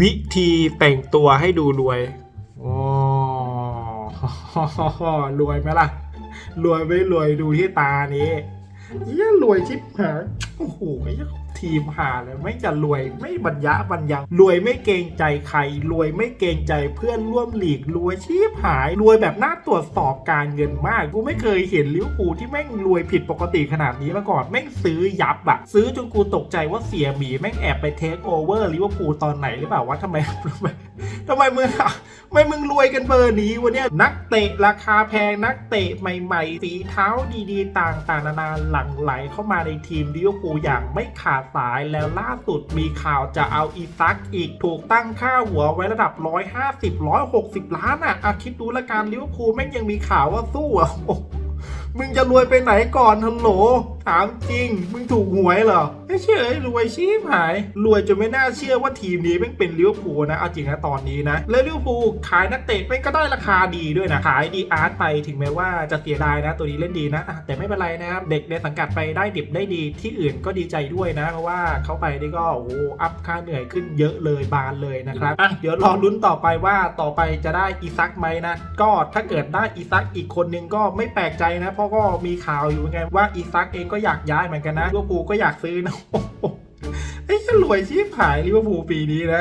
วิธีแต่งตัวให้ดูรวยโอ้รวยไหมล่ะ รวยไม่รวยดูที่ตานี้เยี่ยรวยชิบหายโอ้โห ทีมหาเลยไม่จะรวยไม่บรรยะบรรยังรวยไม่เกรงใจใคร รวยไม่เกรงใจเพื่อนร่วมหลีกรวยชิบหาย รวยแบบน่าตรวจสอบการเงินมากกูไม่เคยเห็นลิเวอร์พูลที่แม่งรวยผิดปกติขนาดนี้มาก่อนแม่งซื้อยับอะซื้อจนกูตกใจว่าเสียหมีแม่งแอบไปเทคโอเวอร์ลิเวอร์พูลตอนไหนหรือเปล่าวะทำไมทำไมทำไมมึงอะทำไม่มึงรวยกันเบอร์นี้วะเนี่ยนักเตะราคาแพงนักเตะใหม่ๆฝีเท้าดีๆ ต่างๆนานาหลั่งไหลเข้ามาในทีมลิเวอร์พูลอย่างไม่ขาดสายแล้วล่าสุดมีข่าวจะเอาอีซักอีกถูกตั้งค่าหัวไว้ระดับ 150 160 ล้านอะอะคิดดูละกันลิเวอร์พูลแม่งยังมีข่าวว่าสู้อะมึงจะรวยไปไหนก่อนฮัลโหล ถามจริง มึงถูกหวยเหรอไม่เชื่อรวยชีพหาย รวยจนไม่น่าเชื่อว่าทีมนี้แม่งเป็นลิเวอร์พูลนะ เอาจริงนะตอนนี้นะ แล้วลิเวอร์พูลขายนักเตะแม่งก็ได้ราคาดีด้วยนะ ขายดีอาร์ตไปถึงแม้ว่าจะเสียดายนะ ตัวนี้เล่นดีนะ แต่ไม่เป็นไรนะครับ เด็กในสังกัดไปได้ดิบได้ดี ที่อื่นก็ดีใจด้วยนะ เพราะว่าเขาไปนี่ก็โอ้อัพค่าเหนื่อยขึ้นเยอะเลยบานเลยนะครับอะเดี๋ยวรอลุ้นต่อไปว่าต่อไปจะได้อีซักไหมนะ ก็ถ้าเกิดได้อีซักอีกคนนึงก็ไม่แปลกใจนะ เพราะก็มีข่าวอยู่ไงว่าอีซักเองก็อยากย้ายเหมือนกันนะลิเวอร์พูลก็อยากซื้อนะโอ้โหไอ้ยรวยชีพหายลิเวอร์พูลปีนี้นะ